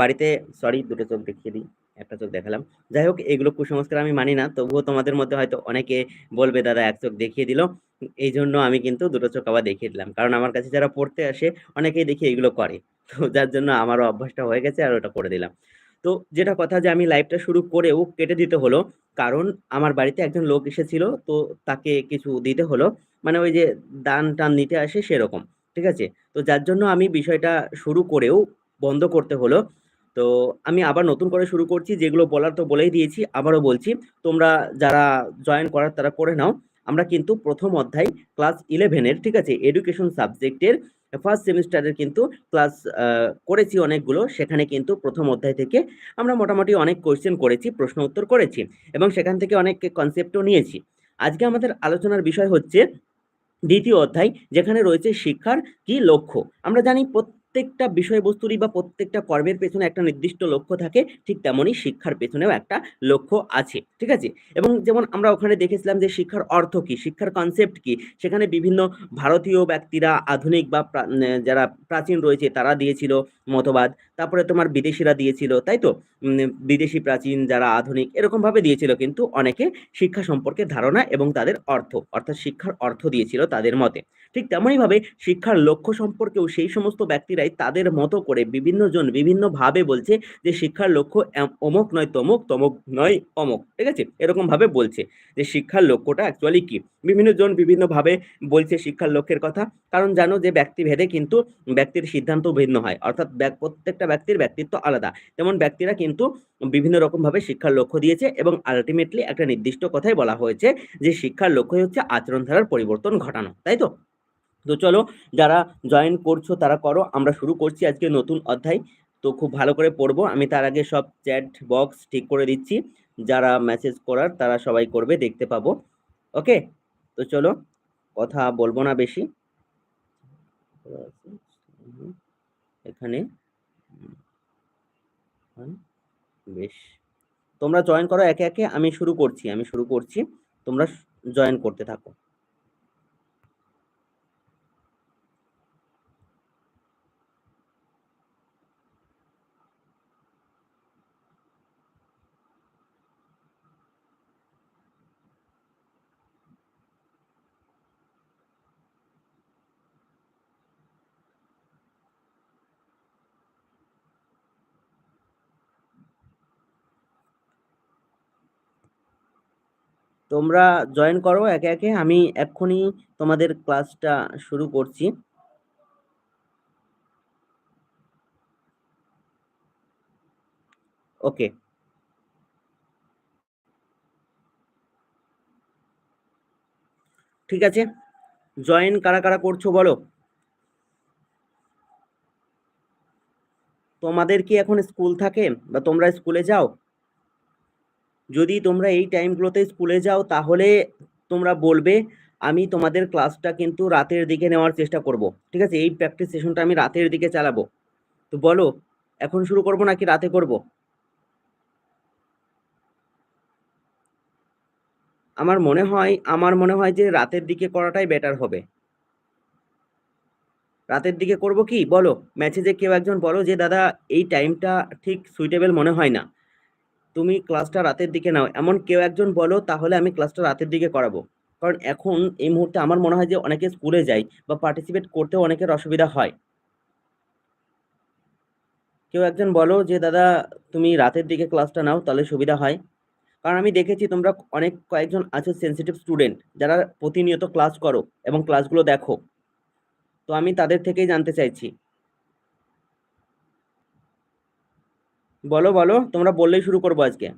বাড়িতে সরি দুটো চোখ দেখিয়ে দিই, একটা চোখ দেখালাম। যাই হোক, এগুলো কুসংস্কার আমি মানি না, তবুও তোমাদের মধ্যে হয়তো অনেকে বলবে, দাদা, এক চোখ দেখিয়ে দিল। এই জন্য আমি কিন্তু দুটো চোখ আবার দেখিয়ে দিলাম। কারণ আমার কাছে যারা পড়তে আসে, অনেকেই দেখি এগুলো করে। তো যার জন্য আমারও অভ্যাসটা হয়ে গেছে আর ওটা করে দিলাম। তো যেটা কথা যে আমি লাইভটা শুরু করেও কেটে দিতে হলো, কারণ আমার বাড়িতে একজন লোক এসেছিল, তো তাকে কিছু দিতে হলো। মানে ওই যে দান টান নিতে আসে সেরকম, ঠিক আছে? তো যার জন্য আমি বিষয়টা শুরু করেও বন্ধ করতে হলো। তো আমি আবার নতুন করে শুরু করছি, যেগুলো বলার তো বলেই দিয়েছি, আবারও বলছি, তোমরা যারা জয়েন করার তারা করে নাও। আমরা কিন্তু প্রথম অধ্যায় ক্লাস ইলেভেনের ঠিক আছে এডুকেশন সাবজেক্টের ফার্স্ট সেমিস্টারের কিন্তু ক্লাস করেছি অনেকগুলো। সেখানে কিন্তু প্রথম অধ্যায় থেকে আমরা মোটামুটি অনেক কোয়েশ্চেন করেছি, প্রশ্ন উত্তর করেছি এবং সেখান থেকে অনেক কনসেপ্টও নিয়েছি। আজকে আমাদের আলোচনার বিষয় হচ্ছে দ্বিতীয় অধ্যায়, যেখানে রয়েছে শিক্ষার কি লক্ষ্য? আমরা জানি প্রত্যেকটা বিষয়বস্তুরই বা প্রত্যেকটা কর্মের পেছনে একটা নির্দিষ্ট লক্ষ্য থাকে, ঠিক তেমনই শিক্ষার পেছনেও একটা লক্ষ্য আছে, ঠিক আছে? এবং যেমন আমরা ওখানে দেখেছিলাম যে শিক্ষার অর্থ কি? শিক্ষার কনসেপ্ট কি? সেখানে বিভিন্ন ভারতীয় ব্যক্তিরা, আধুনিক বা যারা প্রাচীন রয়েছে, তারা দিয়েছিল মতবাদ। তারপরে তোমার বিদেশিরা দিয়েছিল, তাই তো? বিদেশি প্রাচীন যারা আধুনিক, এরকমভাবে দিয়েছিল, কিন্তু অনেকে শিক্ষা সম্পর্কে ধারণা এবং তাদের অর্থ, অর্থাৎ শিক্ষার অর্থ দিয়েছিল তাদের মতে। ঠিক তেমনইভাবে শিক্ষার লক্ষ্য সম্পর্কেও সেই সমস্ত ব্যক্তিরাই তাদের মতো করে বিভিন্ন জন বিভিন্নভাবে বলছে যে শিক্ষার লক্ষ্য অমুক নয় তমুক তমুক নয় অমুক, ঠিক আছে? এরকম ভাবে বলছে যে শিক্ষার লক্ষ্যটা অ্যাকচুয়ালি কি? বিভিন্ন জন বিভিন্নভাবে বলছে শিক্ষার লক্ষ্যের কথা। কারণ জানো যে ব্যক্তিভেদে কিন্তু ব্যক্তির সিদ্ধান্ত ভিন্ন হয়। অর্থাৎ প্রত্যেকটা ব্যক্তির ব্যক্তিত্ব আলাদা। যেমন ব্যক্তিরা কিন্তু বিভিন্ন রকমভাবে শিক্ষার লক্ষ্য দিয়েছে এবং আলটিমেটলি একটা নির্দিষ্ট কথাই বলা হয়েছে যে শিক্ষার লক্ষ্য হচ্ছে আচরণধারার পরিবর্তন ঘটানো, তাই তো? তো চলো, যারা জয়েন করছ তারা করো। আমরা শুরু করছি আজকে নতুন অধ্যায়। তো খুব ভালো করে পড়ব। আমি তার আগে সব চ্যাট বক্স ঠিক করে দিচ্ছি। যারা মেসেজ করার তারা সবাই করবে, দেখতে পাবো। ওকে তো চলো, কথা বলব না বেশি। এখানে বেশ। তোমরা জয়েন করো একে একে। আমি শুরু করছি, আমি শুরু করছি। তোমরা জয়েন করতে থাকো। তোমরা জয়েন করো একে একে। আমি এক্ষুনি তোমাদের ক্লাসটা শুরু করছি। ওকে ঠিক আছে? জয়েন কারা কারা করছ বলো? তোমাদের কি এখন স্কুল থাকে বা তোমরা স্কুলে যাও? যদি তোমরা এই টাইমগুলোতে স্কুলে যাও, তাহলে তোমরা বলবে, আমি তোমাদের ক্লাসটা কিন্তু রাতের দিকে নেওয়ার চেষ্টা করব। ঠিক আছে? এই প্র্যাকটিস সেশনটা আমি রাতের দিকে চালাবো। তো বলো, এখন শুরু করব নাকি রাতে করব? আমার মনে হয়, আমার মনে হয় যে রাতের দিকে করাটাই বেটার হবে। রাতের দিকে করব কি? বলো ম্যাচে কেউ একজন বলো যে, দাদা, এই টাইমটা ঠিক সুইটেবল মনে হয় না। তুমি ক্লাসটা রাতের দিকে নাও। এমন কেউ একজন বলো, তাহলে আমি ক্লাসটা রাতের দিকে করাবো। কারণ এখন এই মুহূর্তে আমার মনে হয় যে অনেকে স্কুলে যায় বা পার্টিসিপেট করতেও অনেকের অসুবিধা হয়। কেউ একজন বলো যে, দাদা, তুমি রাতের দিকে ক্লাসটা নাও, তাহলে সুবিধা হয়। কারণ আমি দেখেছি তোমরা অনেক কয়েকজন আছো সেন্সিটিভ স্টুডেন্ট যারা প্রতিনিয়ত ক্লাস করো এবং ক্লাসগুলো দেখো। তো আমি তাদের থেকেই জানতে চাইছি। বলো বলো, তোমরা বললেই শুরু করব আজকে।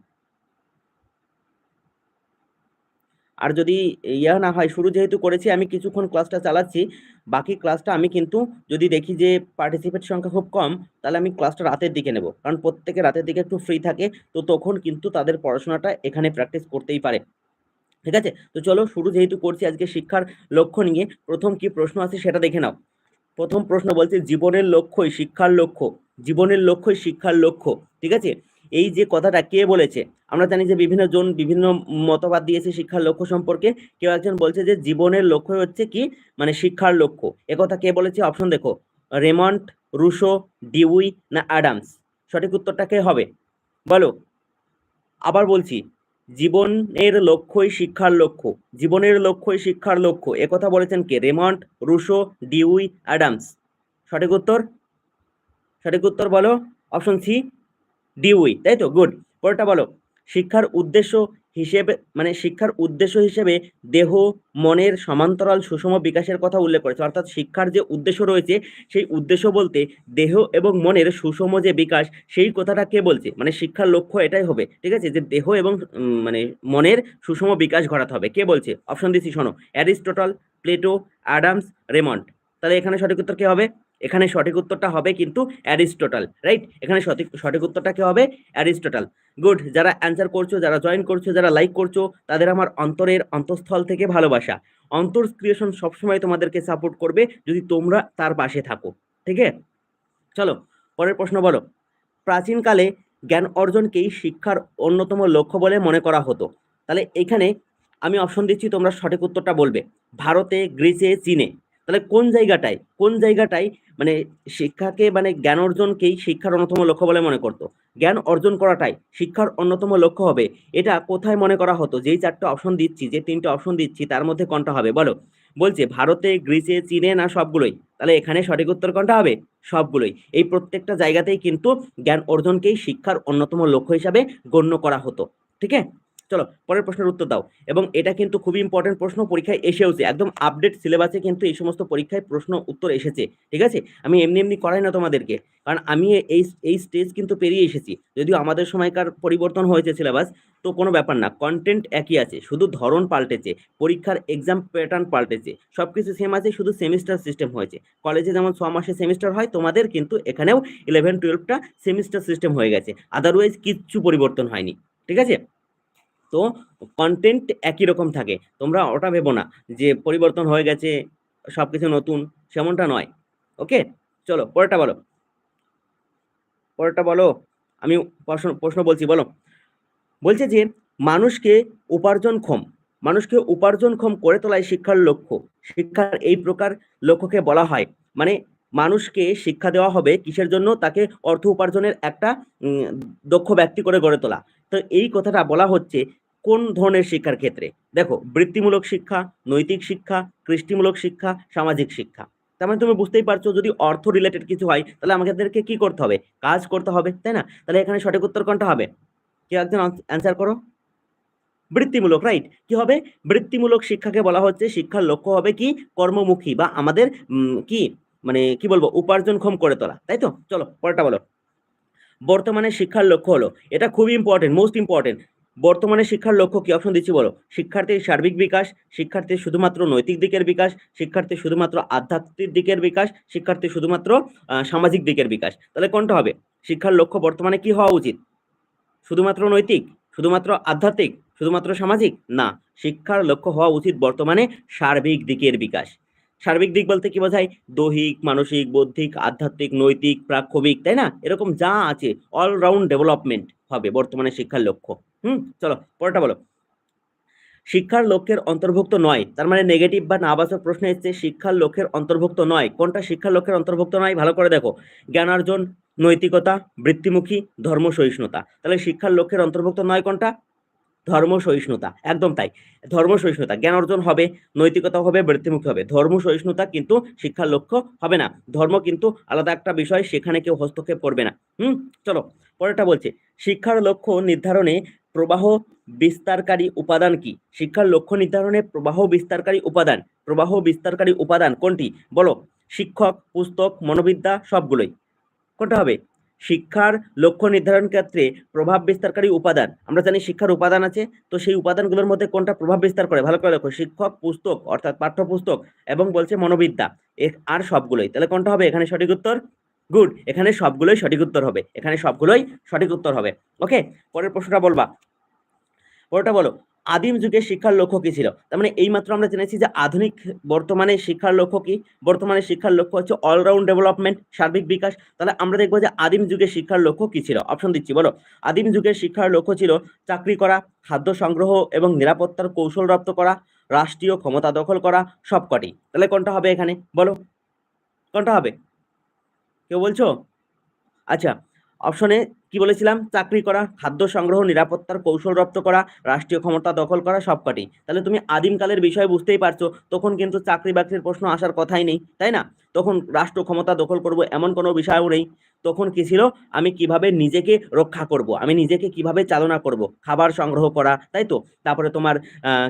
আর যদি ইয়া না হয়, শুরু যেহেতু করেছি, আমি কিছুক্ষণ ক্লাসটা চালাচ্ছি, বাকি ক্লাসটা আমি কিন্তু যদি দেখি যে পার্টিসিপেট সংখ্যা খুব কম, তাহলে আমি ক্লাসটা রাতের দিকে নেব। কারণ প্রত্যেকে রাতের দিকে একটু ফ্রি থাকে, তো তখন কিন্তু তাদের পড়াশোনাটা এখানে প্র্যাকটিস করতেই পারে। ঠিক আছে? তো চলো, শুরু যেহেতু করছি আজকে শিক্ষার লক্ষ্য নিয়ে, প্রথম কি প্রশ্ন আছে সেটা দেখে নাও। প্রথম প্রশ্ন বলছে, জীবনের লক্ষ্যই শিক্ষার লক্ষ্য। জীবনের লক্ষ্যই শিক্ষার লক্ষ্য, ঠিক আছে? এই যে কথাটা কে বলেছে? আমরা জানি যে বিভিন্ন জন, বিভিন্ন মতবাদ দিয়েছে শিক্ষার লক্ষ্য সম্পর্কে। কেউ একজন বলছে যে জীবনের লক্ষ্য হচ্ছে কি? মানে শিক্ষার লক্ষ্য। একথা কে বলেছে? অপশন দেখো। রেমন্ড, রুশো, ডিউই না অ্যাডামস? সঠিক উত্তরটা কে হবে? বলো। আবার বলছি, জীবনের লক্ষ্যই শিক্ষার লক্ষ্য। জীবনের লক্ষ্যই শিক্ষার লক্ষ্য। একথা বলেছেন কে? Raymond, Rousseau, Dewey, Adams. সঠিক উত্তর? সঠিক উত্তর বলো অপশন সি ডিউই তাই তো? গুড পরেরটা বলো, শিক্ষার উদ্দেশ্য হিসেবে মানে শিক্ষার উদ্দেশ্য হিসেবে দেহ, মনের সমান্তরাল সুষম বিকাশের কথা উল্লেখ করেছে। অর্থাৎ শিক্ষার যে উদ্দেশ্য রয়েছে, সেই উদ্দেশ্য বলতে দেহ এবং মনের সুষম যে বিকাশ, সেই কথাটা কে বলছে? মানে শিক্ষার লক্ষ্য এটাই হবে, ঠিক আছে? যে দেহ এবং মানে মনের সুষম বিকাশ ঘটাতে হবে। কে বলছে? অপশন দিচ্ছি শোনো, অ্যারিস্টটল, প্লেটো, অ্যাডামস, রেমন্ড। তাহলে এখানে সঠিক উত্তর কি হবে? এখানে সঠিক উত্তরটা হবে কিন্তু অ্যারিস্টোটাল রাইট এখানে সঠিক সঠিক উত্তরটা কি হবে? অ্যারিস্টোটাল। গুড যারা অ্যান্সার করছ, যারা জয়েন করছ, যারা লাইক করছ, তাদের আমার অন্তরের অন্তঃস্থল থেকে ভালোবাসা। অন্তর ক্রিয়েশন সবসময় তোমাদেরকে সাপোর্ট করবে যদি তোমরা তার পাশে থাকো, ঠিক আছে? চলো, পরের প্রশ্ন বলো। প্রাচীনকালে জ্ঞান অর্জনকেই শিক্ষার অন্যতম লক্ষ্য বলে মনে করা হতো। তাহলে এখানে আমি অপশন দিচ্ছি, তোমরা সঠিক উত্তরটা বলবে। ভারতে, গ্রিসে, চীনে। তাহলে কোন জায়গাটায় কোন জায়গাটায় মানে শিক্ষাকে মানে জ্ঞান অর্জনকেই শিক্ষার অন্যতম লক্ষ্য বলে মনে করতো? জ্ঞান অর্জন করাটাই শিক্ষার অন্যতম লক্ষ্য হবে। এটা কোথায় মনে করা হতো? যেই চারটে অপশন দিচ্ছি, যে তিনটে অপশন দিচ্ছি, তার মধ্যে কোনটা হবে? বলো। বলছে, ভারতে, গ্রিসে, চীনে না সবগুলোই? তাহলে এখানে সঠিক উত্তর কোনটা হবে? সবগুলোই। এই প্রত্যেকটা জায়গাতেই কিন্তু জ্ঞান অর্জনকেই শিক্ষার অন্যতম লক্ষ্য হিসাবে গণ্য করা হতো। ঠিক আছে? চলো, পরের প্রশ্নের উত্তর দাও। এবং এটা কিন্তু খুবই ইম্পর্টেন্ট প্রশ্ন, পরীক্ষায় এসেওছে একদম আপডেট সিলেবাসে কিন্তু এই সমস্ত পরীক্ষায় প্রশ্ন উত্তর এসেছে, ঠিক আছে? আমি এমনি এমনি করাই না তোমাদেরকে, কারণ আমি এই এই স্টেজ কিন্তু পেরিয়ে এসেছি, যদিও আমাদের সময়কার পরিবর্তন হয়েছে সিলেবাস তো কোনো ব্যাপার না কন্টেন্ট একই আছে, শুধু ধরন পাল্টেছে, পরীক্ষার এক্সাম প্যাটার্ন পাল্টেছে সব কিছু সেম আছে, শুধু সেমিস্টার সিস্টেম হয়েছে কলেজে যেমন ছ মাসে সেমিস্টার হয়, তোমাদের কিন্তু এখানেও ইলেভেন টুয়েলভটা সেমিস্টার সিস্টেম হয়ে গেছে আদারওয়াইজ কিচ্ছু পরিবর্তন হয়নি, ঠিক আছে? তো কন্টেন্ট একই রকম থাকে। তোমরা ওটা ভেবো না যে পরিবর্তন হয়ে গেছে সব কিছু নতুন, সেমনটা নয়। ওকে চলো, পরেরটা বলো। পরেরটা বলো। আমি প্রশ্ন প্রশ্ন বলছি, বলো। বলছে যে, মানুষকে উপার্জনক্ষম মানুষকে উপার্জনক্ষম করে তোলাই শিক্ষার লক্ষ্য। শিক্ষার এই প্রকার লক্ষ্যকে বলা হয়। মানে মানুষকে শিক্ষা দেওয়া হবে কিসের জন্য? তাকে অর্থ উপার্জনের একটা দক্ষ ব্যক্তি করে গড়ে তোলা। তো এই কথাটা বলা হচ্ছে কোন ধরনের শিক্ষার ক্ষেত্রে? দেখো, বৃত্তিমূলক শিক্ষা, নৈতিক শিক্ষা, কৃষ্টিমূলক শিক্ষা, সামাজিক শিক্ষা। তার মানে তুমি বুঝতেই পারছ, যদি অর্থ রিলেটেড কিছু হয়, তাহলে আমাদেরকে কি করতে হবে? কাজ করতে হবে, তাই না? তাহলে এখানে সঠিক উত্তর কোনটা হবে? কেউ একজন অ্যান্সার করো? বৃত্তিমূলক রাইট কি হবে? বৃত্তিমূলক শিক্ষাকে বলা হচ্ছে, শিক্ষার লক্ষ্য হবে কি? কর্মমুখী বা আমাদের কি? মানে কি বলব? উপার্জনক্ষম করে তোলা, তাই তো? চলো, পরেরটা বলো। বর্তমানে শিক্ষার লক্ষ্য হলো, এটা খুবই ইম্পর্টেন্ট মোস্ট ইম্পর্টেন্ট বর্তমানে শিক্ষার লক্ষ্য কি? অপশন দিচ্ছি, বলো। শিক্ষার্থীর সার্বিক বিকাশ, শিক্ষার্থীর শুধুমাত্র নৈতিক দিকের বিকাশ, শিক্ষার্থীর শুধুমাত্র আধ্যাত্মিক দিকের বিকাশ, শিক্ষার্থীর শুধুমাত্র সামাজিক দিকের বিকাশ। তাহলে কোনটা হবে? শিক্ষার লক্ষ্য বর্তমানে কি হওয়া উচিত? শুধুমাত্র নৈতিক, শুধুমাত্র আধ্যাত্মিক, শুধুমাত্র সামাজিক? না, শিক্ষার লক্ষ্য হওয়া উচিত বর্তমানে সার্বিক দিকের বিকাশ। সার্বিক দিক বলতে কি বোঝায়? দৈহিক, মানসিক, বৌদ্ধিক, আধ্যাত্মিক, নৈতিক প্রাক্ষবিক তাই না? এরকম যা আছে অলরাউন্ড ডেভেলপমেন্ট হবে বর্তমানে শিক্ষার লক্ষ্য। হুম, চলো, পরেরটা বলো। শিক্ষার লক্ষ্যের অন্তর্ভুক্ত নয়, তার মানে নেগেটিভ বা নাবাচক প্রশ্ন এসছে, শিক্ষার লক্ষ্যের অন্তর্ভুক্ত নয়। কোনটা শিক্ষার লক্ষ্যের অন্তর্ভুক্ত নয়? ভালো করে দেখো। জ্ঞানার্জন, নৈতিকতা, বৃত্তিমুখী ধর্ম সহিষ্ণুতা তাহলে শিক্ষার লক্ষ্যের অন্তর্ভুক্ত নয় কোনটা? ধর্ম সহিষ্ণুতা একদম তাই। ধর্ম সহিষ্ণুতা জ্ঞান অর্জন হবে, নৈতিকতা হবে, বৃত্তিমুখী হবে। ধর্ম সহিষ্ণুতা কিন্তু শিক্ষার লক্ষ্য হবে না। ধর্ম কিন্তু আলাদা একটা বিষয়, সেখানে কেউ হস্তক্ষেপ করবে না। হুম, চলো, পরেরটা বলছে। শিক্ষার লক্ষ্য নির্ধারণে প্রবাহ বিস্তারকারী উপাদান কি? শিক্ষার লক্ষ্য নির্ধারণে প্রবাহ বিস্তারকারী উপাদান। প্রবাহ বিস্তারকারী উপাদান কোনটি? বলো। শিক্ষক, পুস্তক, মনোবিদ্যা সবগুলোই। কোনটা হবে? শিক্ষার লক্ষ্য নির্ধারণ ক্ষেত্রে প্রভাব বিস্তারকারী উপাদান। আমরা জানি শিক্ষার উপাদান আছে, তো সেই উপাদানগুলোর মধ্যে কোনটা প্রভাব বিস্তার করে? ভালো করে দেখো। শিক্ষক, পুস্তক, অর্থাৎ পাঠ্যপুস্তক এবং বলছে মনোবিদ্যা। আর সবগুলোই। তাহলে কোনটা হবে? এখানে সঠিক উত্তর? গুড। এখানে সবগুলোই সঠিক উত্তর হবে। এখানে সবগুলোই সঠিক উত্তর হবে। ওকে? পরের প্রশ্নটা বলবা। পরেরটা বলো, আদিম যুগের শিক্ষার লক্ষ্য কি ছিল? তার মানে এইমাত্র আমরা জেনেছি যে আধুনিক বর্তমানে শিক্ষার লক্ষ্য কি? বর্তমানে শিক্ষার লক্ষ্য হচ্ছে অলরাউন্ড ডেভেলপমেন্ট সার্বিক বিকাশ। তাহলে আমরা দেখব যে আদিম যুগের শিক্ষার লক্ষ্য কি ছিল? অপশন দিচ্ছি, বলো। আদিম যুগের শিক্ষার লক্ষ্য ছিল চাকরি করা, খাদ্য সংগ্রহ এবং নিরাপত্তার কৌশল রপ্ত করা, রাষ্ট্রীয় ক্ষমতা দখল করা, সবকটি। তাহলে কোনটা হবে এখানে? বলো। কোনটা হবে? কেউ বলছো? আচ্ছা অপশনে কি বলেছিলাম? চাকরি করা, খাদ্য সংগ্রহ, নিরাপত্তার কৌশল রপ্ত করা, রাষ্ট্রীয় ক্ষমতা দখল করা, সবকটি। তাহলে তুমি আদিমকালের বিষয় বুঝতেই পারছ, তখন কিন্তু চাকরি বাকরির প্রশ্ন আসার কথাই নেই, তাই না? তখন রাষ্ট্র ক্ষমতা দখল করব এমন কোনো বিষয়ও নেই। তখন কি ছিল? আমি কীভাবে নিজেকে রক্ষা করব? আমি নিজেকে কীভাবে চালনা করব? খাবার সংগ্রহ করা, তাই তো? তারপরে তোমার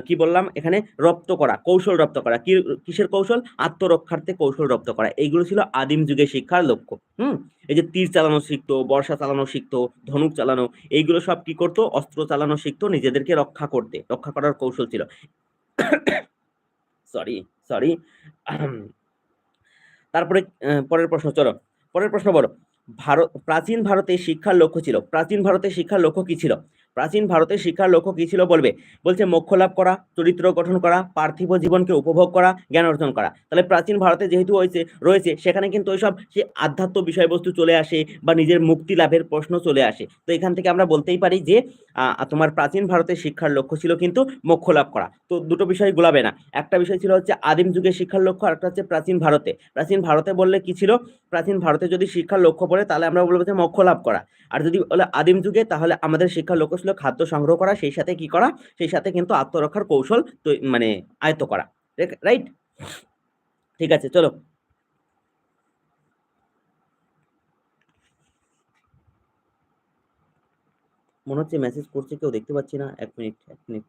কি বললাম এখানে? রপ্ত করা, কৌশল রপ্ত করা। কি, কিসের কৌশল? আত্মরক্ষার্থে কৌশল রপ্ত করা। এইগুলো ছিল আদিম যুগে শিক্ষার লক্ষ্য, হুম? এই যে তীর চালানো শিখতো, বর্ষা চালানো শিখতো ধনুক চালানো, এইগুলো সব কি করতো? অস্ত্র চালানো শিখতো, নিজেদেরকে রক্ষা করতে, রক্ষা করার কৌশল ছিল। সরি সরি তারপরে পরের প্রশ্ন, চলো। পরের প্রশ্ন বলো। ভারত, প্রাচীন ভারতে শিক্ষার লক্ষ্য ছিল। প্রাচীন ভারতে শিক্ষার লক্ষ্য কি ছিল? প্রাচীন ভারতে শিক্ষার লক্ষ্য কী ছিল বলবে? বলছে মোক্ষ লাভ করা, চরিত্র গঠন করা, পার্থিব জীবনকে উপভোগ করা, জ্ঞান অর্জন করা। তাহলে প্রাচীন ভারতে যেহেতু হয়েছে, রয়েছে, সেখানে কিন্তু ওইসব সে আধ্যাত্ম বিষয়বস্তু চলে আসে বা নিজের মুক্তি লাভের প্রশ্ন চলে আসে। তো এখান থেকে আমরা বলতেই পারি যে তোমার প্রাচীন ভারতের শিক্ষার লক্ষ্য ছিল কিন্তু মোক্ষ লাভ করা। তো দুটো বিষয় গোলাবে না। একটা বিষয় ছিল হচ্ছে আদিম যুগের শিক্ষার লক্ষ্য আর একটা হচ্ছে প্রাচীন ভারতে। প্রাচীন ভারতে বললে কি ছিল? প্রাচীন ভারতে যদি শিক্ষার লক্ষ্য পড়ে, তাহলে আমরা বলব যে মোক্ষ লাভ করা। আর যদি বলে আদিম যুগে, তাহলে আমাদের শিক্ষার লক্ষ্য ছিল খাদ্য সংগ্রহ করা, সেই সাথে কি করা? সেই সাথে কিন্তু আত্মরক্ষার কৌশল মানে আয়ত্ত করা। রাইট? ঠিক আছে, চলো। মনে হচ্ছে মেসেজ করছে, কেউ দেখতে পাচ্ছি না। এক মিনিট এক মিনিট।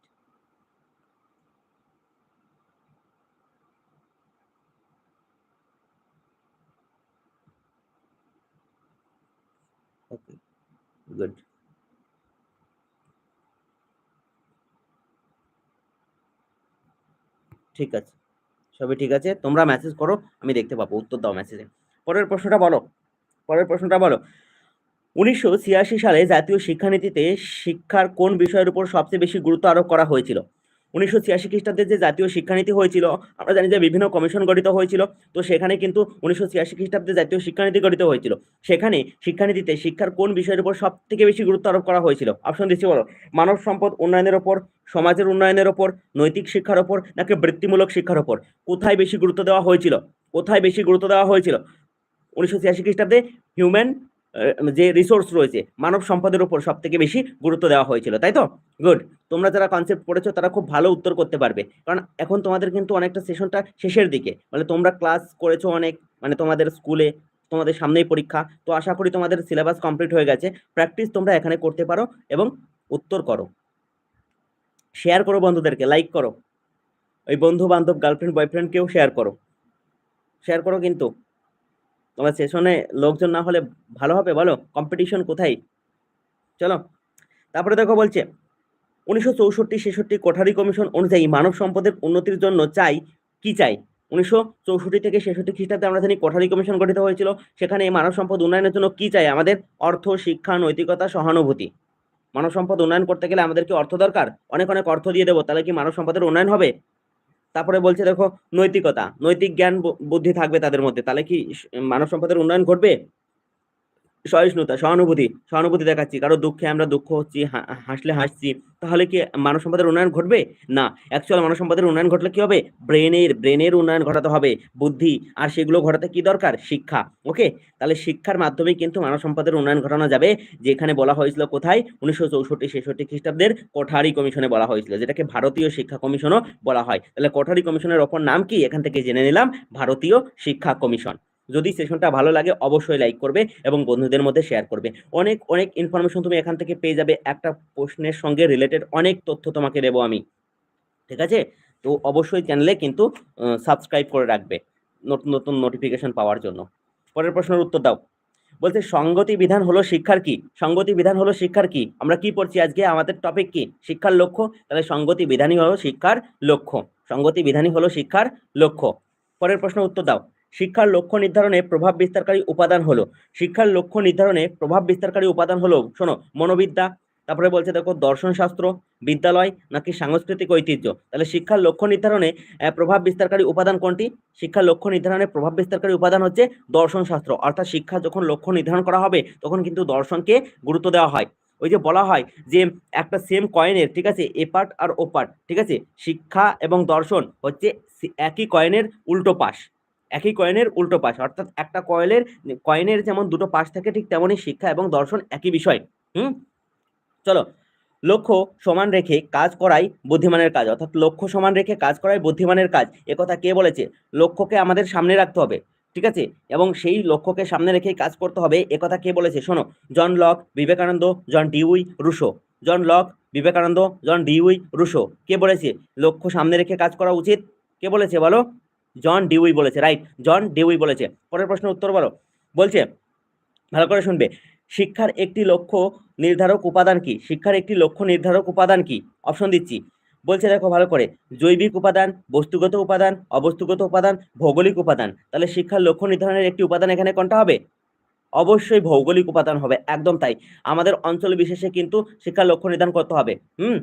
ওকে গুড ঠিক আছে। সবই ঠিক আছে। তোমরা মেসেজ করো, আমি দেখতে পাবো। উত্তর দাও মেসেজে পরের প্রশ্নটা বলো। পরের প্রশ্নটা বলো। উনিশশো ছিয়াশি সালে জাতীয় শিক্ষানীতিতে শিক্ষার কোন বিষয়ের উপর সবচেয়ে বেশি গুরুত্ব আরোপ করা হয়েছিল? উনিশশো ছিয়াশি খ্রিস্টাব্দে যে জাতীয় শিক্ষানীতি হয়েছিল, আমরা জানি যে বিভিন্ন কমিশন গঠিত হয়েছিল, তো সেখানে কিন্তু উনিশশো ছিয়াশি খ্রিস্টাব্দে জাতীয় শিক্ষানীতি গঠিত হয়েছিল। সেখানে শিক্ষানীতিতে শিক্ষার কোন বিষয়ের উপর সব থেকে বেশি গুরুত্ব আরোপ করা হয়েছিল? অপশন দিচ্ছি বলো। মানব সম্পদ উন্নয়নের ওপর, সমাজের উন্নয়নের ওপর, নৈতিক শিক্ষার ওপর, নাকি বৃত্তিমূলক শিক্ষার ওপর? কোথায় বেশি গুরুত্ব দেওয়া হয়েছিল? কোথায় বেশি গুরুত্ব দেওয়া হয়েছিল? উনিশশো ছিয়াশি খ্রিস্টাব্দে হিউম্যান যে রিসোর্স রয়েছে, মানব সম্পদের উপর সব থেকে বেশি গুরুত্ব দেওয়া হয়েছিল, তাই তো? গুড তোমরা যারা কনসেপ্ট পড়েছো, তারা খুব ভালো উত্তর করতে পারবে। কারণ এখন তোমাদের কিন্তু অনেকটা সেশনটা শেষের দিকে। মানে তোমরা ক্লাস করেছ অনেক মানে তোমাদের স্কুলে তোমাদের সামনেই পরীক্ষা। তো আশা করি তোমাদের সিলেবাস কমপ্লিট হয়ে গেছে। প্র্যাকটিস তোমরা এখানে করতে পারো এবং উত্তর করো। শেয়ার করো বন্ধুদেরকে লাইক করো। ওই বন্ধু বান্ধব গার্লফ্রেন্ড বয়ফ্রেন্ডকেও শেয়ার করো। শেয়ার করো কিন্তু। তোমার সেশনে লোকজন না হলে ভালো হবে? বলো কম্পিটিশন কোথায়? চলো। তারপরে দেখো বলছে, উনিশশো চৌষট্টি, ছেষট্টি কোঠারি কমিশন অনুযায়ী মানব সম্পদের উন্নতির জন্য চাই, কি চাই? উনিশশো চৌষট্টি থেকে ছেষট্টি খ্রিস্টাব্দে আমরা জানি কোঠারি কমিশন গঠিত হয়েছিল। সেখানে এই মানব সম্পদ উন্নয়নের জন্য কি চাই? আমাদের অর্থ, শিক্ষা, নৈতিকতা, সহানুভূতি। মানব সম্পদ উন্নয়ন করতে গেলে আমাদেরকে অর্থ দরকার? অনেক অনেক অর্থ দিয়ে দেবো। তাহলে কি মানব সম্পদের উন্নয়ন হবে? তারপরে বলছে, দেখো, নৈতিকতা, নৈতিক জ্ঞান বুদ্ধি থাকবে তাদের মধ্যে। তাহলে কি মানব সম্পদের উন্নয়ন ঘটবে? সহিষ্ণুতা, সহানুভূতি সহানুভূতি দেখাচ্ছি। কারও দুঃখে আমরা দুঃখ হচ্ছি হাসলে হাসছি। তাহলে কি মানব সম্পদের উন্নয়ন ঘটবে? না। অ্যাকচুয়াল মানব সম্পদের উন্নয়ন ঘটলে কি হবে? ব্রেনের ব্রেনের উন্নয়ন ঘটাতে হবে। বুদ্ধি আর সেগুলো ঘটাতে কি দরকার? শিক্ষা। ওকে তাহলে শিক্ষার মাধ্যমেই কিন্তু মানব সম্পদের উন্নয়ন ঘটানো যাবে। যেখানে বলা হয়েছিল কোথায়? উনিশশো চৌষট্টি, ছেষট্টি খ্রিস্টাব্দের কোঠারি কমিশনে বলা হয়েছিল, যেটাকে ভারতীয় শিক্ষা কমিশনও বলা হয়। তাহলে কোঠারি কমিশনের অপর নাম কি? এখান থেকে জেনে নিলাম। ভারতীয় শিক্ষা কমিশন। যদি সেশনটা ভালো লাগে অবশ্যই লাইক করবে এবং বন্ধুদের মধ্যে শেয়ার করবে। অনেক অনেক ইনফরমেশন তুমি এখান থেকে পেয়ে যাবে। একটা প্রশ্নের সঙ্গে রিলেটেড অনেক তথ্য তোমাকে দেবো আমি। ঠিক আছে? তো অবশ্যই চ্যানেলে কিন্তু সাবস্ক্রাইব করে রাখবে নতুন নতুন নোটিফিকেশন পাওয়ার জন্য। পরের প্রশ্নের উত্তর দাও। বলছে, সঙ্গতি বিধান হলো শিক্ষার কি? সঙ্গতি বিধান হলো শিক্ষার কি? আমরা কি পড়ছি আজকে? আমাদের টপিক কি? শিক্ষার লক্ষ্য? তাহলে সঙ্গতি বিধানই হলো শিক্ষার লক্ষ্য। সঙ্গতি বিধানই হলো শিক্ষার লক্ষ্য। পরের প্রশ্ন উত্তর দাও। শিক্ষার লক্ষ্য নির্ধারণে প্রভাব বিস্তারকারী উপাদান হলো। শিক্ষার লক্ষ্য নির্ধারণে প্রভাব বিস্তারকারী উপাদান হলো, শোনো, মনোবিদ্যা, তারপরে বলছে দেখো দর্শন শাস্ত্র বিদ্যালয় নাকি সাংস্কৃতিক ঐতিহ্য। তাহলে শিক্ষার লক্ষ্য নির্ধারণে প্রভাব বিস্তারকারী উপাদান কোনটি? শিক্ষার লক্ষ্য নির্ধারণে প্রভাব বিস্তারকারী উপাদান হচ্ছে দর্শন শাস্ত্র অর্থাৎ শিক্ষা যখন লক্ষ্য নির্ধারণ করা হবে, তখন কিন্তু দর্শনকে গুরুত্ব দেওয়া হয়। ওই যে বলা হয় যে একটা সেম কয়েনের ঠিক আছে, এ পার্ট আর ও পার্ট ঠিক আছে? শিক্ষা এবং দর্শন হচ্ছে একই কয়েনের উল্টো পাশ। একই কয়েনের উল্টো পাশ। অর্থাৎ একটা কয়েলের কয়েনের যেমন দুটো পাশ থাকে, ঠিক তেমনই শিক্ষা এবং দর্শন একই বিষয়। হুম? চলো, লক্ষ্য সমান রেখে কাজ করাই বুদ্ধিমানের কাজ। অর্থাৎ লক্ষ্য সমান রেখে কাজ করাই বুদ্ধিমানের কাজ। একথা কে বলেছে? লক্ষ্যকে আমাদের সামনে রাখতে হবে, ঠিক আছে? এবং সেই লক্ষ্যকে সামনে রেখেই কাজ করতে হবে। একথা কে বলেছে? শোনো, John Locke Vivekananda, John Dewey Rousseau. John Locke Vivekananda, John Dewey Rousseau. কে বলেছে? লক্ষ্য সামনে রেখে কাজ করা উচিত। কে বলেছে বলো? জন ডিউই বলেছে রাইট জন ডিউই বলেছে। পরের প্রশ্নের উত্তর বলো। বলছে, ভালো করে শুনবে, শিক্ষার একটি লক্ষ্য নির্ধারক উপাদান কি? শিক্ষার একটি লক্ষ্য নির্ধারক উপাদান কি? অপশন দিচ্ছি। বলছে দেখো ভালো করে, জৈবিক উপাদান, বস্তুগত উপাদান, অবস্তুগত উপাদান, ভৌগোলিক উপাদান। তাহলে শিক্ষার লক্ষ্য নির্ধারণের একটি উপাদান এখানে কোনটা হবে? অবশ্যই ভৌগোলিক উপাদান হবে, একদম তাই। আমাদের অঞ্চল বিশেষে কিন্তু শিক্ষার লক্ষ্য নির্ধারণ করতে হবে। হুম?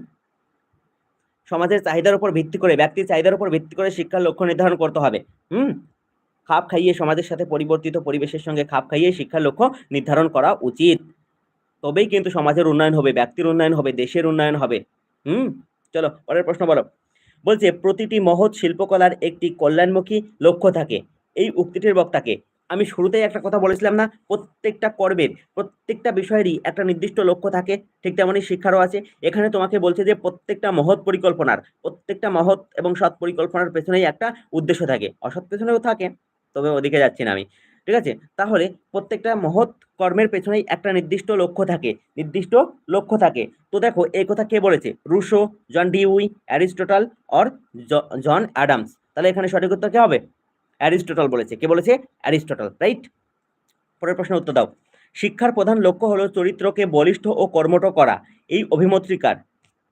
সমাজের চাহিদার উপর ভিত্তি করে, ব্যক্তির চাহিদার উপর ভিত্তি করে শিক্ষার লক্ষ্য নির্ধারণ করতে হবে। হুম? খাপ খাইয়ে সমাজের সাথে পরিবর্তিত পরিবেশের সঙ্গে খাপ খাইয়ে শিক্ষার লক্ষ্য নির্ধারণ করা উচিত। তবেই কিন্তু সমাজের উন্নয়ন হবে, ব্যক্তির উন্নয়ন হবে, দেশের উন্নয়ন হবে। হুম? চলো, পরের প্রশ্ন বলো। বলছে, প্রতিটি মহৎ শিল্পকলার একটি কল্যাণমুখী লক্ষ্য থাকে। এই উক্তিটির বক্তাকে আমি শুরুতেই একটা কথা বলেছিলাম না, প্রত্যেকটা কর্মের, প্রত্যেকটা বিষয়েরই একটা নির্দিষ্ট লক্ষ্য থাকে, ঠিক তেমনই শিক্ষারও আছে। এখানে তোমাকে বলছে যে প্রত্যেকটা মহৎ পরিকল্পনার, প্রত্যেকটা মহৎ এবং সৎ পরিকল্পনার পেছনেই একটা উদ্দেশ্য থাকে, অসৎ পেছনেও থাকে, তবে ওদিকে যাচ্ছি না আমি, ঠিক আছে? তাহলে প্রত্যেকটা মহৎ কর্মের পেছনেই একটা নির্দিষ্ট লক্ষ্য থাকে, নির্দিষ্ট লক্ষ্য থাকে। তো দেখো, এই কথা কে বলেছে? Rousseau, John Dewey Aristotle, or John Adams. তাহলে এখানে সঠিক উত্তর কে হবে? অ্যারিস্টোটল বলেছে। কে বলেছে? অ্যারিস্টটল রাইট পরের প্রশ্নের উত্তর দাও। শিক্ষার প্রধান লক্ষ্য হলো চরিত্রকে বলিষ্ঠ ও কর্মঠ করা। এই অভিমত্রিকার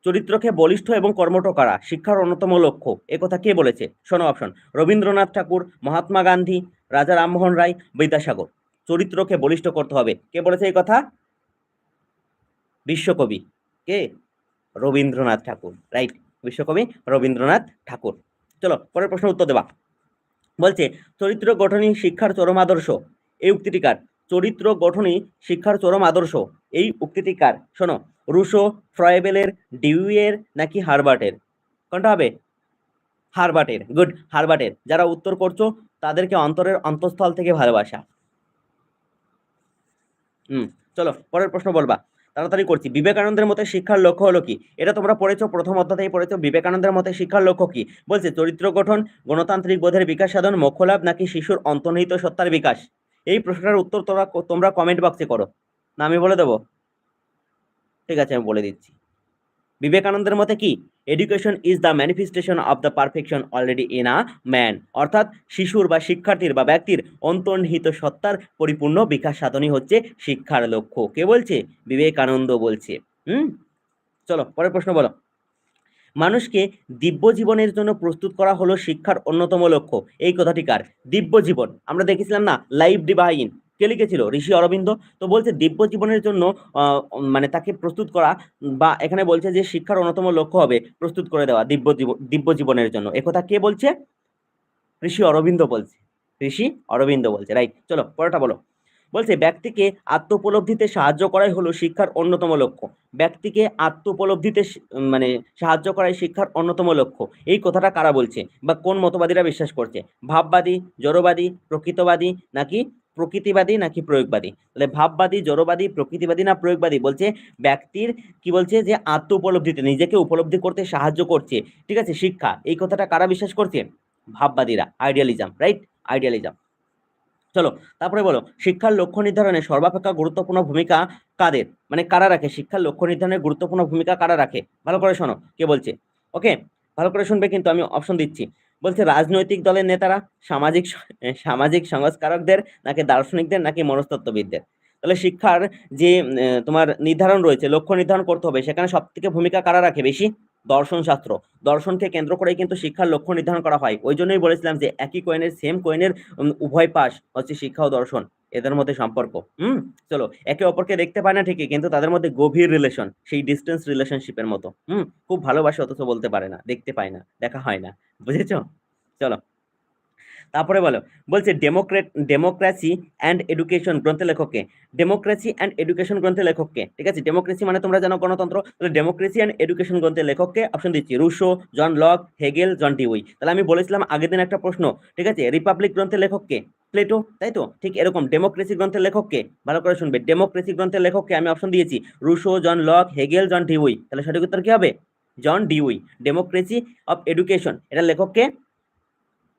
চরিত্রকে বলিষ্ঠ এবং কর্মঠ করা শিক্ষার অন্যতম লক্ষ্য। একথা কে বলেছে? শোনো অপশন রবীন্দ্রনাথ ঠাকুর, মহাত্মা গান্ধী, রাজা রামমোহন রায়, বিদ্যাসাগর। চরিত্রকে বলিষ্ঠ করতে হবে। কে বলেছে এই কথা? বিশ্বকবি। কে? রবীন্দ্রনাথ ঠাকুর রাইট বিশ্বকবি রবীন্দ্রনাথ ঠাকুর। চলো, পরের প্রশ্ন উত্তর দেবা। বলছে, চরিত্র গঠনই শিক্ষার চরম আদর্শ। এই উক্তিটিকার চরিত্র গঠনই শিক্ষার চরম আদর্শ। এই উক্তিটিকার শোনো, রুশো ফ্রয়েবেলের ডিউয়ের নাকি হারবার্টের? কোনটা হবে? হারবার্টের। গুড, হারবার্টের। যারা উত্তর করছ, তাদেরকে অন্তরের অন্তঃস্থল থেকে ভালোবাসা। হুম, চলো, পরের প্রশ্ন বলবা। তাড়াতাড়ি করছি। বিবেকানন্দের মতে শিক্ষার লক্ষ্য হলো কি? এটা তোমরা পড়েছো, প্রথম অধ্যায়ে পড়েছো। বিবেকানন্দের মতে শিক্ষার লক্ষ্য কি? বলছে, চরিত্র গঠন, গণতান্ত্রিক বোধের বিকাশ সাধন, মোক্ষলাভ নাকি শিশুর অন্তর্নিহিত সত্তার বিকাশ? এই প্রশ্নটার উত্তর তোমরা তোমরা কমেন্ট বক্সে করো। না, আমি বলে দেবো। ঠিক আছে, আমি বলে দিচ্ছি। বিবেকানন্দের মতে কি? Education is the manifestation of the perfection already in a man অর্থাৎ শিশুর বা শিক্ষার্থীর বা ব্যক্তির অন্তর্নিহিত সত্তার পরিপূর্ণ বিকাশ সাধনই হচ্ছে শিক্ষার লক্ষ্য। কে বলছে? বিবেকানন্দ বলছে। হুম? চলো, পরের প্রশ্ন বলো। মানুষকে দিব্য জীবনের জন্য প্রস্তুত করা হলো শিক্ষার অন্যতম লক্ষ্য। এই কথাটি কার? দিব্য জীবন আমরা দেখেছিলাম না, লাইফ ডিভাইন। কে লিখেছিল? ঋষি অরবিন্দ। তো বলছে দিব্য জীবনের জন্য মানে তাকে প্রস্তুত করা বা এখানে বলছে যে শিক্ষার অন্যতম লক্ষ্য হবে প্রস্তুত করে দেওয়া দিব্য দিব্য জীবনের জন্য। একথা কে বলছে? ঋষি অরবিন্দ বলছে। ঋষি অরবিন্দ বলছে। রাইট, চলো পরেরটা বলো। বলছে, ব্যক্তিকে আত্মোপলব্ধিতে সাহায্য করাই হলো শিক্ষার অন্যতম লক্ষ্য। ব্যক্তিকে আত্মোপলব্ধিতে মানে সাহায্য করাই শিক্ষার অন্যতম লক্ষ্য। এই কথাটা কারা বলছে বা কোন মতবাদীরা বিশ্বাস করছে? ভাববাদী, জড়বাদী, প্রকৃতবাদী নাকি প্রকৃতিবাদী নাকি প্রয়োগবাদী? তাহলে ভাববাদী, জড়বাদী, প্রকৃতিবাদী না প্রয়োগবাদী? বলছে ব্যক্তির কি বলছে যে আত্ম উপলব্ধিতে নিজেকে উপলব্ধি করতে সাহায্য করছে। ঠিক আছে, শিক্ষা। এই কথাটা কারা বিশ্বাস করছে? ভাববাদীরা। আইডিয়ালিজম রাইট আইডিয়ালিজম চলো, তারপরে বলো, শিক্ষার লক্ষ্য নির্ধারণে সর্বাপেক্ষা গুরুত্বপূর্ণ ভূমিকা কাদের? মানে কারা রাখে? শিক্ষার লক্ষ্য নির্ধারণে গুরুত্বপূর্ণ ভূমিকা কারা রাখে? ভালো করে শোনো, কে বলছে? ওকে ভালো করে শুনবে কিন্তু আমি অপশন দিচ্ছি। বলছে রাজনৈতিক দলের নেতারা, সামাজিক সামাজিক সংস্কারকদের নাকি দার্শনিকদের নাকি মনস্তত্ত্ববিদদের? তাহলে শিক্ষার যে তোমার নির্ধারণ রয়েছে, লক্ষ্য নির্ধারণ করতে হবে, সেখানে সব থেকে ভূমিকা কারা রাখে বেশি? দর্শন শাস্ত্র দর্শনকে কেন্দ্র করেই কিন্তু শিক্ষার লক্ষ্য নির্ধারণ করা হয়। ওই জন্যই বলেছিলাম যে, একই কয়েনের সেম কয়েনের উভয় পাশ হচ্ছে শিক্ষা ও দর্শন। এদের মধ্যে সম্পর্ক। হুম? চলো, একে অপরকে দেখতে পায় না ঠিকই, কিন্তু তাদের মধ্যে গভীর রিলেশন সেই ডিস্টেন্স রিলেশনশিপের মতো। হুম? খুব ভালোবাসে, অথচ বলতে পারে না, দেখতে পায় না, দেখা হয় না। বুঝেছ? চলো। তারপরে বলো, বলছে ডেমোক্রেট ডেমোক্রেসি অ্যান্ড এডুকেশন গ্রন্থের লেখককে। ডেমোক্রেসি অ্যান্ড এডুকেশন গ্রন্থের লেখককে, ঠিক আছে? ডেমোক্রেসি মানে তোমরা জানো গণতন্ত্র, তাহলে ডেমোক্রেসি অ্যান্ড এডুকেশন গ্রন্থের লেখককে অপশন দিচ্ছি। Rousseau, John Locke, Hegel, John Dewey তাহলে আমি বলেছিলাম আগের দিন একটা প্রশ্ন, ঠিক আছে? রিপাবলিক গ্রন্থের লেখককে, প্লেটো, তাই তো? ঠিক এরকম ডেমোক্রেসি গ্রন্থের লেখককে, ভালো করে শুনবে। ডেমোক্রেসি গ্রন্থের লেখককে আমি অপশন দিয়েছি, Rousseau, John Locke, Hegel, John Dewey তাহলে সঠিক উত্তর কি হবে? John Dewey democracy of education এটা লেখককে,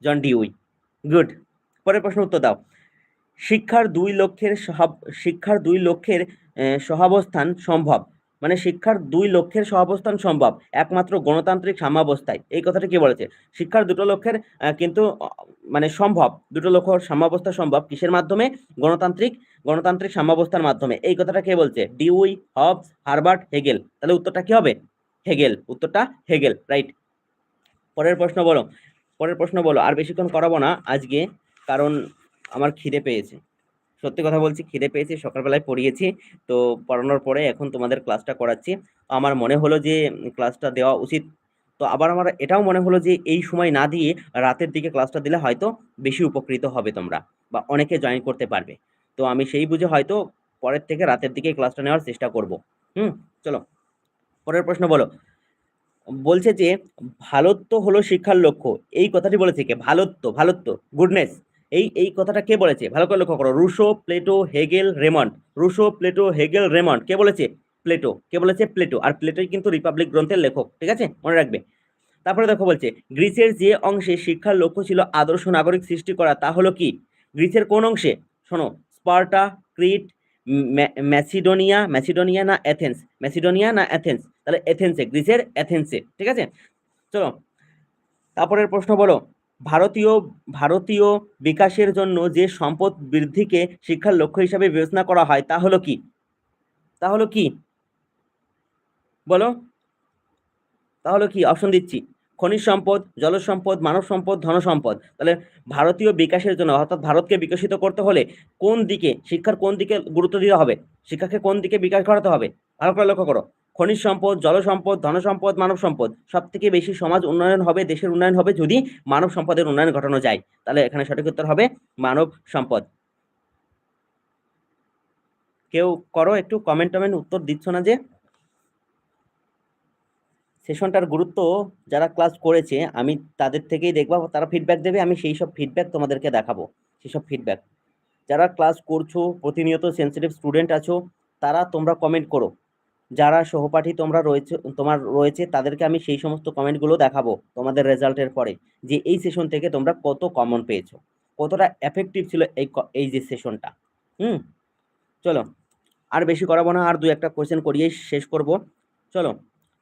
জন ডিউই গুড পরের প্রশ্ন উত্তর দাও। শিক্ষার দুই লক্ষ্যের সহাব শিক্ষার দুই লক্ষ্যের আহ, সহাবস্থান সম্ভব। মানে শিক্ষার দুই লক্ষ্যের সহাবস্থান সম্ভব একমাত্র গণতান্ত্রিক সাম্যাবস্থায়। এই কথাটা কি বলেছে? শিক্ষার দুটো লক্ষ্যের কিন্তু মানে সম্ভব দুটো লক্ষ্য সাম্যাবস্থা সম্ভব কিসের মাধ্যমে? গণতান্ত্রিক গণতান্ত্রিক সাম্যাবস্থার মাধ্যমে। এই কথাটা কে বলছে? Dewey Hobbes Herbert Hegel. তাহলে উত্তরটা কি হবে? হেগেল। উত্তরটা হেগেল রাইট। পরের প্রশ্ন বলো। পরের প্রশ্ন বলো, আর বেশিক্ষণ করাবো না আজকে, কারণ আমার খিদে পেয়েছে। সত্যি কথা বলছি, খিদে পেয়েছি, সকালবেলায় পড়িয়েছি, তো পড়ানোর পরে এখন তোমাদের ক্লাসটা করাচ্ছি। আমার মনে হলো যে ক্লাসটা দেওয়া উচিত। তো আবার আমার এটাও মনে হলো যে এই সময় না দিয়ে রাতের দিকে ক্লাসটা দিলে হয়তো বেশি উপকৃত হবে তোমরা, বা অনেকে জয়েন করতে পারবে। তো আমি সেই বুঝে হয়তো পরের থেকে রাতের দিকে ক্লাসটা নেওয়ার চেষ্টা করব। হুম, চলো। পরের প্রশ্ন বলো বলছে যে, ভালোত্ব হলো শিক্ষার লক্ষ্য। এই কথাটি বলেছে কে? ভালোত্ব ভালোত্ব গুডনেস এই এই কথাটা কে বলেছে? ভালো করে লক্ষ্য করো। Rousseau, Plato, Hegel, Raymond. Rousseau, Plato, Hegel, Raymond. কে বলেছে? প্লেটো। কে বলেছে? প্লেটো। আর প্লেটোই কিন্তু রিপাবলিক গ্রন্থের লেখক, ঠিক আছে? মনে রাখবে। তারপরে দেখো বলছে, গ্রিসের যে অংশে শিক্ষার লক্ষ্য ছিল আদর্শ নাগরিক সৃষ্টি করা, তা হলো কি? গ্রিসের কোন অংশে? শোনো, স্পার্টা, ক্রিট ম্যাসিডোনিয়া ম্যাসিডোনিয়া না অ্যাথেন্স? ম্যাসিডোনিয়া না অ্যাথেন্স? তাহলে এথেন্সে গ্রিসের এথেন্সে ঠিক আছে? চলো, তারপরের প্রশ্ন বলো, ভারতীয় ভারতীয় বিকাশের জন্য যে সম্পদ বৃদ্ধিকে শিক্ষার লক্ষ্য হিসাবে বিবেচনা করা হয়, তা হলো কি? তা হলো কি? বলো তাহলে কি? অপশন দিচ্ছি। খনিজ সম্পদ, জল সম্পদ, মানব সম্পদ, ধন সম্পদ। তাহলে ভারতীয় বিকাশের জন্য, অর্থাৎ ভারতকে বিকশিত করতে হলে কোন দিকে, শিক্ষার কোন দিকে গুরুত্ব দিতে হবে? শিক্ষাকে কোন দিকে বিকাশ করাতে হবে? ভালো করে লক্ষ্য করো। খনিজ সম্পদ, জল সম্পদ, ধন সম্পদ, মানব সম্পদ সব থেকে বেশি সমাজ উন্নয়ন হবে, দেশের উন্নয়ন হবে যদি মানব সম্পদের উন্নয়ন ঘটানো যায়। তাহলে এখানে সঠিক উত্তর হবে মানব সম্পদ। কেউ করো একটু কমেন্ট টমেন্ট উত্তর দিচ্ছ না যে? সেশনটার গুরুত্ব যারা ক্লাস করেছে, আমি তাদের থেকেই দেখব, তারা ফিডব্যাক দেবে, আমি সেই সব ফিডব্যাক তোমাদেরকে দেখাবো, সেই সব ফিডব্যাক যারা ক্লাস করছ, প্রতিনিয়ত সেন্সিটিভ স্টুডেন্ট আছো, তারা তোমরা কমেন্ট করো। যারা সহপাঠী তোমরা রয়েছে, তোমার রয়েছে, তাদেরকে আমি সেই সমস্ত কমেন্টগুলো দেখাবো তোমাদের রেজাল্টের পরে, যে এই সেশন থেকে তোমরা কত কমন পেয়েছ, কতটা এফেক্টিভ ছিল এই এই যে সেশনটা হুম? চলো, আর বেশি করাবো না, আর দু একটা কোয়েশ্চেন করিয়েই শেষ করব, চলো।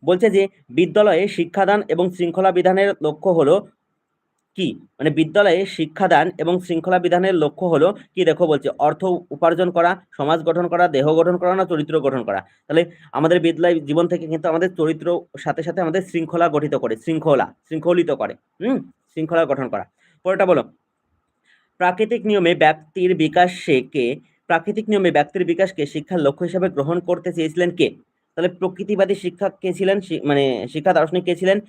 বলছে যে, বিদ্যালয়ে শিক্ষাদান এবং শৃঙ্খলা বিধানের লক্ষ্য হলো কি? মানে বিদ্যালয়ে শিক্ষাদান এবং শৃঙ্খলা বিধানের লক্ষ্য হলো কি? দেখো বলছে, অর্থ উপার্জন করা, সমাজ গঠন করা, দেহ গঠন করা না চরিত্র গঠন করা। তাহলে আমাদের বিদ্যালয় জীবন থেকে কিন্তু আমাদের চরিত্র সাথে সাথে আমাদের শৃঙ্খলা গঠিত করে, শৃঙ্খলা, শৃঙ্খলিত করে, হুম? শৃঙ্খলা গঠন করা। পরেরটা বলো। প্রাকৃতিক নিয়মে ব্যক্তির বিকাশকে, প্রাকৃতিক নিয়মে ব্যক্তির বিকাশকে শিক্ষার লক্ষ্য হিসাবে গ্রহণ করতে চেয়েছিলেন কে? তাহলে প্রকৃতিবাদী শিক্ষা কে ছিলেন? মানে শিক্ষা দার্শনিক কে ছিলেন?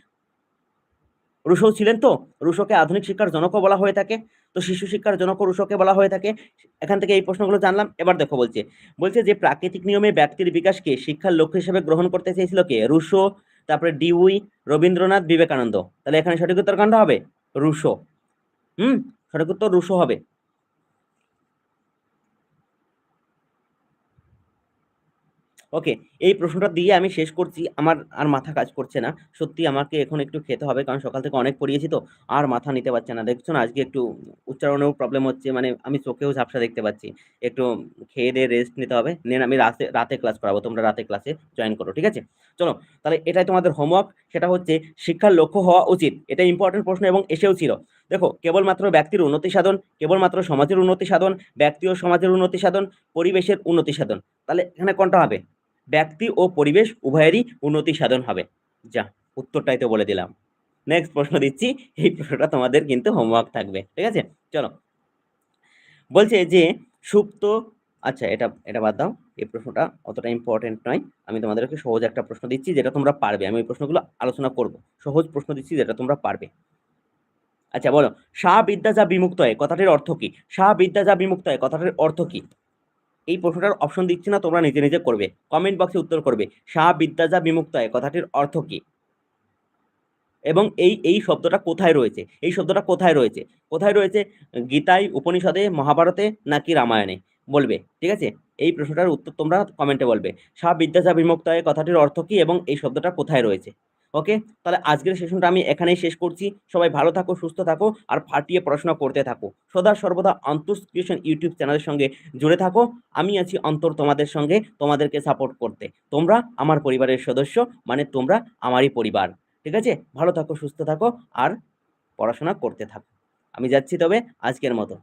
রুশো ছিলেন তো? রুশোকে আধুনিক শিক্ষার জনকও বলা হয়ে থাকে। তো শিশু শিক্ষার জনক রুশোকে বলা হয়ে থাকে। এখান থেকে এই প্রশ্নগুলো জানলাম। এবার দেখো বলছে। বলছে যে প্রাকৃতিক নিয়মে ব্যক্তির বিকাশকে শিক্ষার লক্ষ্য হিসেবে গ্রহণ করতে চেয়েছিল কে? রুশো, তারপরে ডিউই রবীন্দ্রনাথ, বিবেকানন্দ। তাহলে এখানে সঠিক উত্তর কাণ্ড হবে? রুশো। হুম? সঠিক উত্তর রুশো হবে। ওকে। এই প্রশ্নটা দিয়ে আমি শেষ করছি। আমার আর মাথা কাজ করছে না। সত্যি আমাকে এখন একটু খেতে হবে, কারণ সকাল থেকে অনেক পড়িয়েছি তো। আর মাথা নিতে পারছে না। দেখছ না আজকে একটু উচ্চারণেও প্রবলেম হচ্ছে। মানে আমি চোখেও ঝাপসা দেখতে পাচ্ছি। একটু খেয়ে দিয়ে রেস্ট নিতে হবে। নেন আমি রাতে রাতে ক্লাস করাবো। তোমরা রাতে ক্লাসে জয়েন করো, ঠিক আছে? চলো, তাহলে এটাই তোমাদের হোমওয়ার্ক সেটা হচ্ছে, শিক্ষার লক্ষ্য হওয়া উচিত। এটা ইম্পর্টেন্ট প্রশ্ন এবং এসেও ছিল। দেখো, কেবলমাত্র ব্যক্তির উন্নতি সাধন, কেবলমাত্র সমাজের উন্নতি সাধন, ব্যক্তি ও সমাজের উন্নতি সাধন, পরিবেশের উন্নতি সাধন। তাহলে এখানে কোনটা হবে? ব্যক্তি ও পরিবেশ উভয়েরই উন্নতি সাধন হবে। যা উত্তরটাই তো বলে দিলাম। নেক্সট প্রশ্ন দিচ্ছি। এই প্রশ্নটা তোমাদের কিন্তু হোমওয়ার্ক থাকবে, ঠিক আছে? চলো। বলছে যে, সুপ্ত আচ্ছা এটা এটা বাদ দাও। এই প্রশ্নটা অতটা ইম্পর্টেন্ট নয়। আমি তোমাদেরকে সহজ একটা প্রশ্ন দিচ্ছি যেটা তোমরা পারবে। আমি ওই প্রশ্নগুলো আলোচনা করব। সহজ প্রশ্ন দিচ্ছি যেটা তোমরা পারবে। আচ্ছা বলো। সা বিদ্যা যা বিমুক্ত হয়, কথাটির অর্থ কী? সা বিদ্যা যা বিমুক্ত হয়, কথাটির অর্থ কি? এই প্রশ্নটার অপশন দিচ্ছি না, তোমরা নিজে নিজে করবে। কমেন্ট বক্সে উত্তর করবে সা বিদ্যা যা বিমুক্ত হয় কথাটির অর্থ কি? এবং এই এই শব্দটা কোথায় রয়েছে? এই শব্দটা কোথায় রয়েছে? কোথায় রয়েছে? গীতায়, উপনিষদে, মহাভারতে নাকি রামায়ণে? বলবে, ঠিক আছে? এই প্রশ্নটার উত্তর তোমরা কমেন্টে বলবে। সা বিদ্যা যা বিমুক্ত হয় কথাটির অর্থ কী এবং এই শব্দটা কোথায় রয়েছে? ওকে তাহলে আজকের সেশনটা আমি এখানেই শেষ করছি। সবাই ভালো থাকো, সুস্থ থাকো, আর ফাটিয়ে পড়াশোনা করতে থাকো। সদা সর্বদা অন্তঃক্রিয়েশন ইউটিউব চ্যানেলের সঙ্গে জুড়ে থাকো। আমি আছি অন্তর তোমাদের সঙ্গে, তোমাদেরকে সাপোর্ট করতে। তোমরা আমার পরিবারের সদস্য মানে তোমরা আমারই পরিবার। ঠিক আছে? ভালো থাকো, সুস্থ থাকো, আর পড়াশোনা করতে থাকো। আমি যাচ্ছি তবে আজকের মতো।